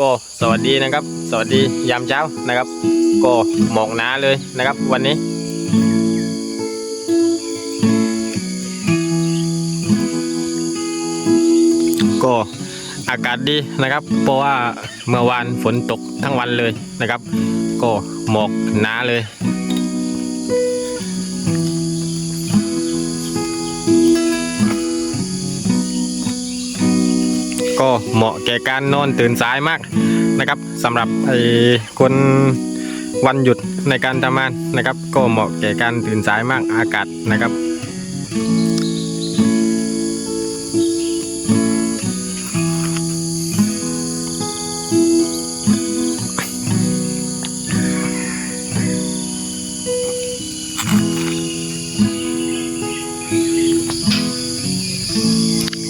ก็สวัสดีนะครับ สวัสดียามเช้านะครับ ก็หมอกหนาเลยนะครับ วันนี้ ก็อากาศดีนะครับ เพราะว่าเมื่อวานฝนตกทั้งวันเลยนะครับ ก็หมอกหนาเลย ก็เหมาะแก่การนอนตื่นสายมากนะครับสำหรับไอ้คนวันหยุดในการทำงานนะครับ ก็เหมาะแก่การตื่นสายมากอากาศนะครับ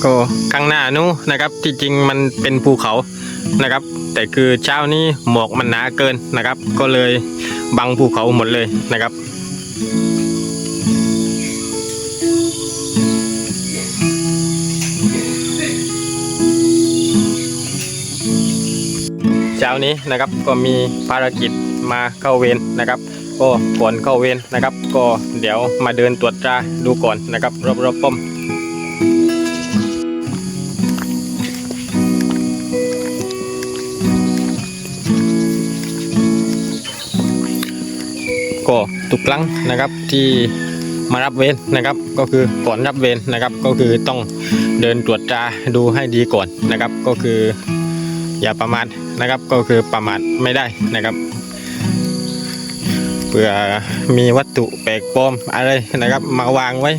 ก็ข้างหน้านู้นะครับที่จริงมันเป็นภูเขานะครับ แต่คือเช้านี้หมอกมันหนาเกินนะครับ ก็เลยบังภูเขาหมดเลยนะครับเช้านี้นะครับก็มีภารกิจมาเข้าเวรนะครับ ก็ก่อนเข้าเวรนะครับ ก็เดี๋ยวมาเดินตรวจตราดูก่อนนะครับรอบๆป้อม ก็ทุกครั้งนะครับที่มารับเวรนะครับ ก็คือก่อนรับเวรนะครับ ก็คือต้องเดินตรวจตราดูให้ดีก่อนนะครับ ก็คืออย่าประมาทนะครับ ก็คือประมาทไม่ได้นะครับเผื่อมีวัตถุแปลกปลอมอะไรนะครับ มาวางไว้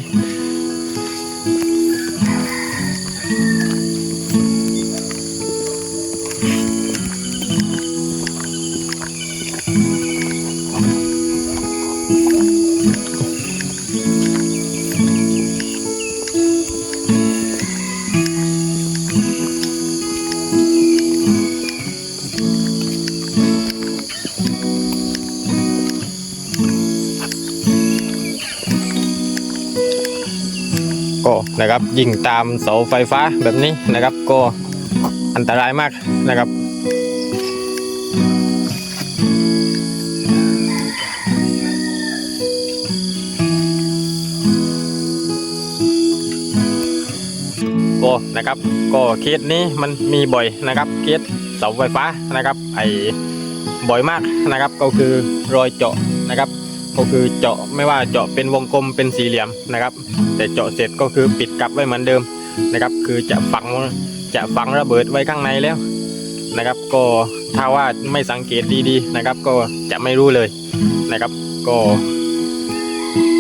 นะครับ ยิงตามเสาไฟฟ้าแบบนี้นะครับ ก็อันตรายมากนะครับ ก็นะครับ ก็เคสนี้มันมีบ่อยนะครับเคสเสาไฟฟ้านะครับไอบ่อยมากนะครับ ก็คือรอยเจาะนะครับ ก็คือเจาะไม่ว่าเจาะเป็นวงกลมเป็นสี่เหลี่ยมนะครับ แต่เจาะเสร็จก็คือปิดกลับไว้เหมือนเดิมนะครับ คือจะฝังจะฝังระเบิดไว้ข้างในแล้วนะครับ ก็ถ้าว่าไม่สังเกตดีๆนะครับ ก็จะไม่รู้เลยนะครับ ก็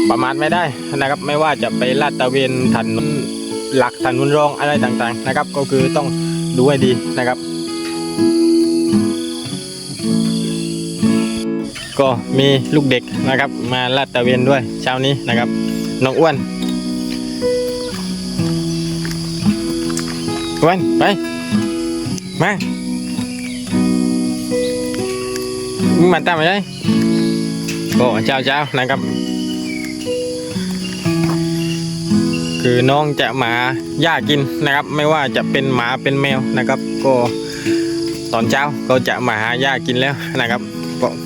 ประมาทไม่ได้นะครับ ไม่ว่าจะไปลาดตระเวนถนนหลักถนนรองอะไรต่างๆนะครับ ก็คือต้องดูให้ดีนะครับ ก็มีลูกเด็กนะครับ มาลาดตะเวนด้วยเช้านี้นะครับน้องอ้วนอ้วนไปมามึงมาตามมาได้ก็เจ้าเจ้าๆนะครับ คือน้องจะหมาหญ้ากินนะครับ ไม่ว่าจะเป็นหมาเป็นแมวนะครับ ก็ตอนเช้าก็จะมาหาหญ้ากินแล้วนะครับ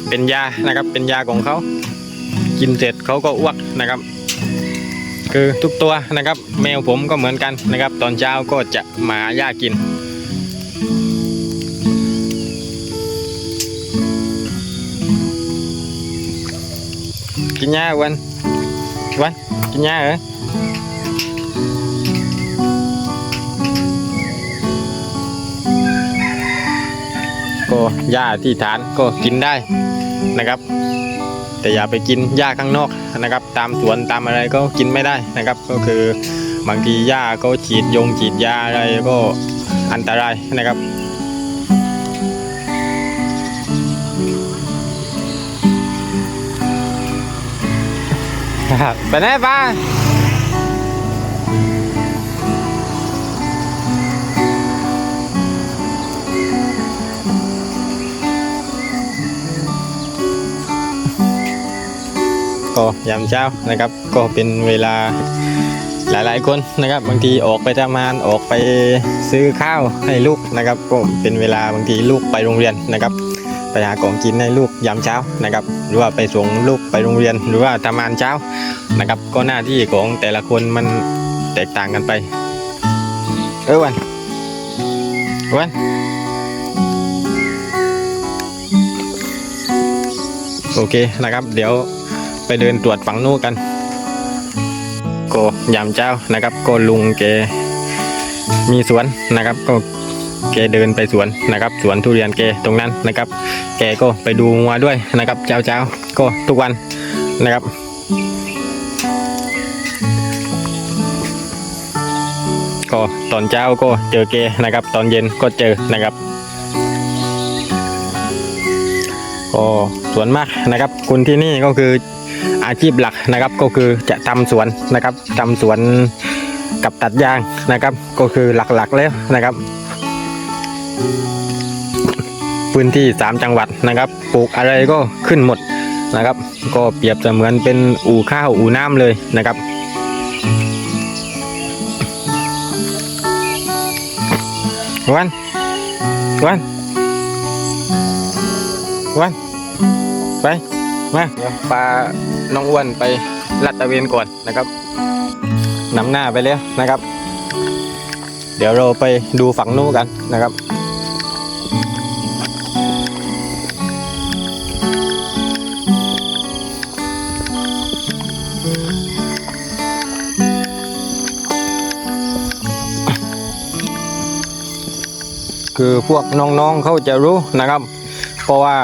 เป็นยานะครับ เป็นยาของเขา กินเสร็จเขาก็อ้วกนะครับ คือทุกตัวนะครับ แมวผมก็เหมือนกันนะครับ ตอนเช้าก็จะมาหาหญ้ากินกินหญ้าวันวันกินหญ้าเหรอ ก็หญ้าที่ฐานก็กินได้นะครับ แต่อย่าไปกินหญ้าข้างนอกนะครับ ตามสวนตามอะไรก็กินไม่ได้นะครับ ก็คือบางทีหญ้าก็ฉีดยงฉีดยาอะไรก็อันตรายนะครับไปไหนป้า ก็ยามเช้านะครับ ก็เป็นเวลาหหลายๆคนนะครับ บางทีออกไปทำงานออกไปซื้อข้าวให้ลูกนะครับก็เป็นเวลาบางทีลูกไปโรงเรียนนะครับไปหาของกินให้ลูกยามเช้านะครับ หรือว่าไปส่งลูกไปโรงเรียนหรือว่าทำงานเช้านะครับ ก็หน้าที่ของแต่ละคนมันแตกต่างกันไป เออวันวันโอเคนะครับ เดี๋ยว ไปเดินตรวจฝั่งนู้นกันก็ยามเช้านะครับก็ลุงแกมีสวนนะครับ ก็แกเดินไปสวนนะครับ สวนทุเรียนแกตรงนั้นนะครับ แกก็ไปดูงัวด้วยนะครับเช้าเช้าก็ทุกวันนะครับก็ตอนเช้าก็เจอแกนะครับ ตอนเย็นก็เจอนะครับก็ส่วนมากนะครับคนที่นี่ก็คือ อาชีพหลักนะครับ ก็คือจะทำสวนนะครับทำสวนกับตัดยางนะครับ ก็คือหลักๆแล้วนะครับ พื้นที่ 3 จังหวัดนะครับปลูกอะไรก็ขึ้นหมดนะครับ ก็เปรียบเสมือนเป็นอู่ข้าวอู่น้ำเลยนะครับวันวันวันไป มาเดี๋ยวปลาน้องอ้วนไปลัดตะเวนก่อนนะครับนำหน้าไปแล้วนะครับ เดี๋ยวเราไปดูฝั่งนู้นกันนะครับคือพวกน้องๆเขาจะรู้นะครับ เพราะว่า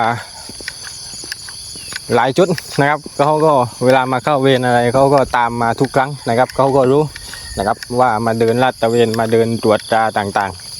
หลายจุดนะครับเขาก็เวลามาเข้าเวรอะไรเขาก็ตามมาทุกครั้งนะครับเขาก็รู้นะครับว่ามาเดินลาดตะเวนมาเดินตรวจตราต่างๆ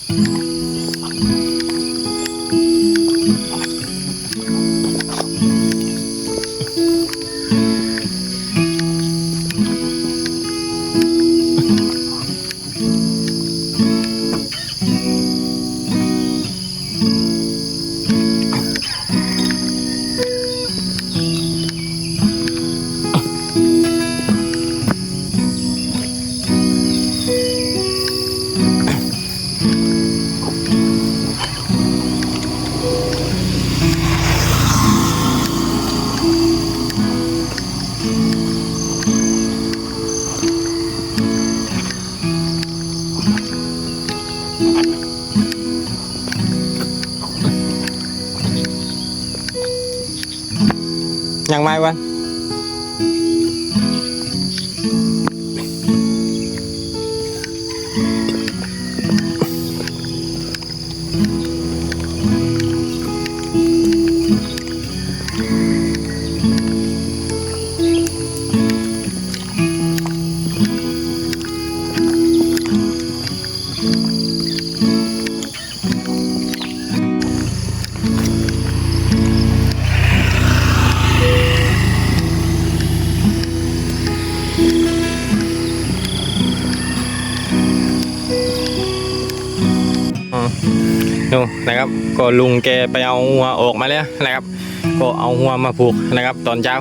ดูนะครับ ก็ลุงแกไปเอาหัวออกมาแล้วนะครับ ก็เอาหัวมาผูกนะครับ ตอนเช้า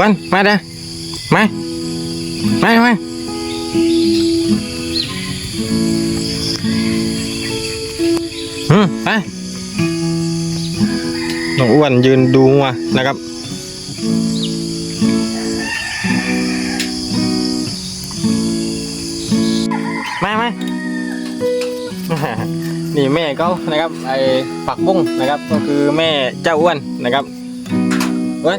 วันมาเด้อมามามาอืมไปน้องอ้วนยืนดูงัวนะครับมามานี่แม่เขานะครับไอ้ปักบุ้งนะครับ ก็คือแม่เจ้าอ้วนนะครับอ้วน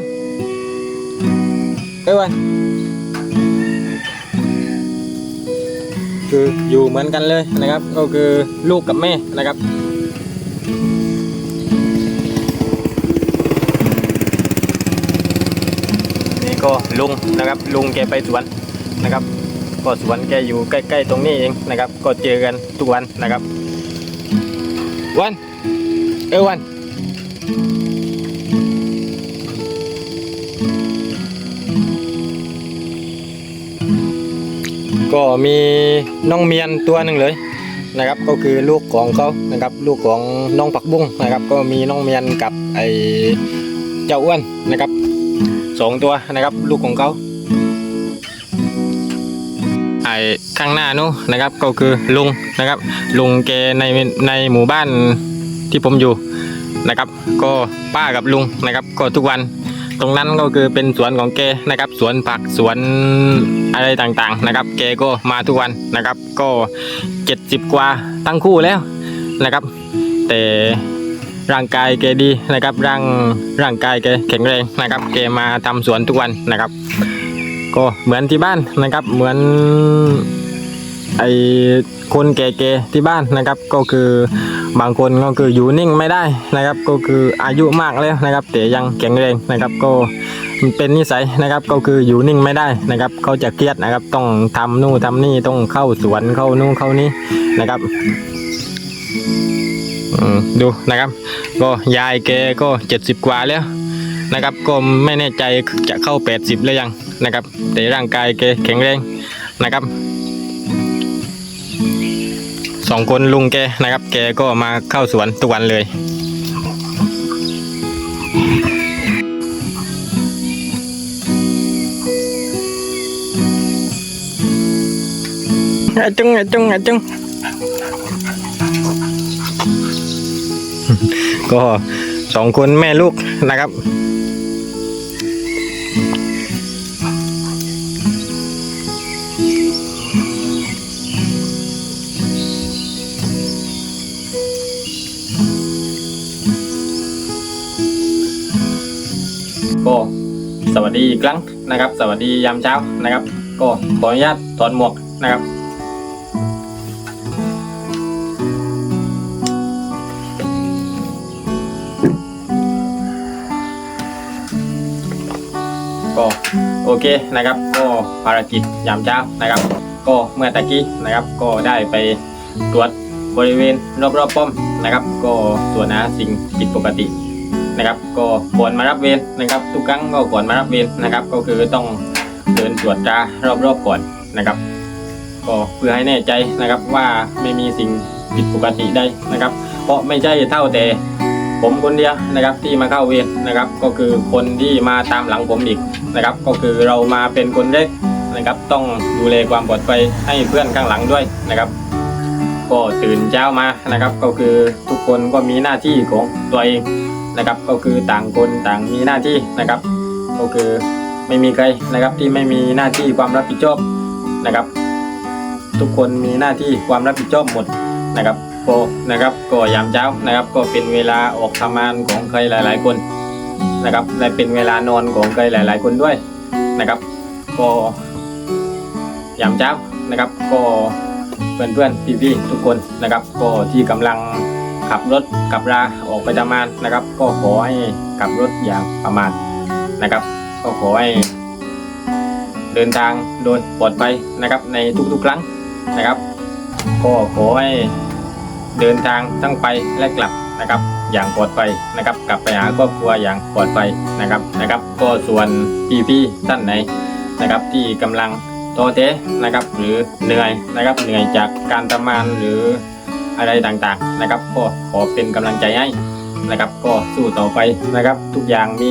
เอ้วัน คืออยู่เหมือนกันเลยนะครับ ก็คือลูกกับแม่นะครับนี่ก็ลุงนะครับ ลุงแกไปสวนนะครับ ก็สวนแกอยู่ใกล้ ๆ ตรงนี้เองนะครับ ก็เจอกันทุกวันนะครับ วัน เอวัน ก็มีน้องเมียนตัวหนึ่งเลยนะครับก็คือลูกของเขานะครับลูกของน้องผักบุ้งนะครับ ก็มีน้องเมียนกับไอเจ้าอ้วนนะครับสองตัวนะครับ ลูกของเขาไอข้างหน้านู้นนะครับก็คือลุงนะครับ ลุงแกในในหมู่บ้านที่ผมอยู่นะครับ ก็ป้ากับลุงนะครับ ก็ทุกวัน ตรงนั้นก็คือเป็นสวนของแกนะครับ สวนผักสวนอะไรต่างๆนะครับ แกก็มาทุกวันนะครับ ก็เจ็ดสิบกว่าทั้งคู่แล้วนะครับ แต่ร่างกายแกดีนะครับ ร่างร่างกายแกแข็งแรงนะครับ แกมาทำสวนทุกวันนะครับ ก็เหมือนที่บ้านนะครับ เหมือนไอคนแก่ๆที่บ้านนะครับ ก็คือ บางคนก็คืออยู่นิ่งไม่ได้นะครับ ก็คืออายุมากแล้วนะครับ แต่ยังแข็งแรงนะครับ ก็มันเป็นนิสัยนะครับ ก็คืออยู่นิ่งไม่ได้นะครับ เขาจะเครียดนะครับ ต้องทำนู่นทำนี่ต้องเข้าสวนเข้านู่นเข้านี่นะครับดูนะครับ ก็ยายแกก็เจ็ดสิบกว่าแล้วนะครับ ก็ไม่แน่ใจจะเข้าแปดสิบแล้วยังนะครับ แต่ร่างกายแกแข็งแรงนะครับ สองคนลุงแกนะครับ แกก็มาเข้าสวนทุกวันเลยอะจุงอะจุงอะจุงก็สองคนแม่ลูกนะครับ ดีอีกครั้งนะครับ สวัสดียามเช้านะครับ ก็ขออนุญาตถอดหมวกนะครับก็โอเคนะครับ ก็ภารกิจยามเช้านะครับ ก็เมื่อตะกี้นะครับ ก็ได้ไปตรวจบริเวณรอบๆป้อมนะครับ ก็ส่วนหาสิ่งผิดปกติ นะครับ ก็ก่อนมารับเวรนะครับ ทุกครั้งก็ก่อนมารับเวรนะครับ ก็คือต้องเดินตรวจตรารอบๆก่อนนะครับ ก็เพื่อให้แน่ใจนะครับว่าไม่มีสิ่งผิดปกติใดนะครับ เพราะไม่ใช่เท่าแต่ผมคนเดียวนะครับที่มาเข้าเวรนะครับ ก็คือคนที่มาตามหลังผมอีกนะครับ ก็คือเรามาเป็นคนแรกนะครับ ต้องดูแลความปลอดภัยให้เพื่อนข้างหลังด้วยนะครับ ก็ตื่นเช้ามานะครับ ก็คือทุกคนก็มีหน้าที่ของตัวเอง นะครับ ก็คือต่างคนต่างมีหน้าที่นะครับ ก็คือไม่มีใครนะครับที่ไม่มีหน้าที่ความรับผิดชอบนะครับ ทุกคนมีหน้าที่ความรับผิดชอบหมดนะครับก็นะครับก็ยามเช้านะครับ ก็เป็นเวลาออกทำงานของใครหลาย ๆ คนนะครับและเป็นเวลานอนของใครหลาย ๆ คนด้วยนะครับ ก็ยามเช้านะครับ ก็เพื่อนๆพี่ๆทุกคนนะครับ ก็ที่กำลัง ขับรถขับราออกไปทำงานนะครับ ก็ขอให้ขับรถอย่างประมาทนะครับ ก็ขอให้เดินทางโดยปลอดภัยนะครับ ในทุกๆครั้งนะครับ ก็ขอให้เดินทางทั้งไปและกลับนะครับ อย่างปลอดภัยนะครับ กลับไปหาครอบครัวอย่างปลอดภัยนะครับนะครับ ก็ส่วนพี่ๆท่านไหนนะครับ ที่กำลังท้อแท้นะครับ หรือเหนื่อยนะครับเหนื่อยจากการทำงานหรือ อะไรต่างๆนะครับ ก็ขอเป็นกำลังใจให้นะครับ ก็สู้ต่อไปนะครับ ทุกอย่างมี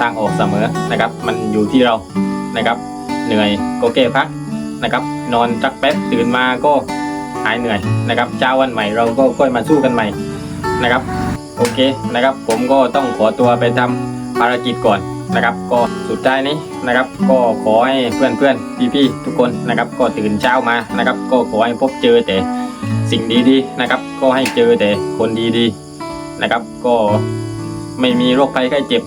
ทางออกเสมอนะครับ มันอยู่ที่เรานะครับ เหนื่อยก็แก้พักนะครับ นอนสักแป๊บตื่นมาก็หายเหนื่อยนะครับเช้าวันใหม่เราก็ค่อยมาสู้กันใหม่นะครับ โอเคนะครับ ผมก็ต้องขอตัวไปทำภารกิจก่อน นะครับ ก็สุดท้ายนี้นะครับ ก็ขอให้เพื่อนเพื่อนพี่พี่ๆทุกคนนะครับ ก็ตื่นเช้ามานะครับ ก็ขอให้พบเจอแต่สิ่งดีๆนะครับ ก็ให้เจอแต่คนดีๆนะครับ ก็ไม่มีโรคภัยไข้เจ็บ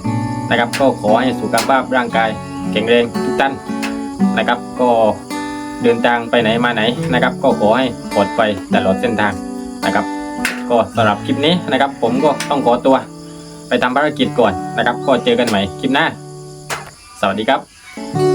นะครับ ก็ขอให้สุขภาพร่างกายแข็งแรงทุกท่านนะครับ ก็เดินทางไปไหนมาไหนนะครับ ก็ขอให้ปลอดภัยตลอดเส้นทางนะครับ ก็สำหรับคลิปนี้นะครับ ผมก็ต้องขอตัว ไปทำภารกิจก่อนนะครับ ก็เจอกันใหม่คลิปหน้า สวัสดีครับ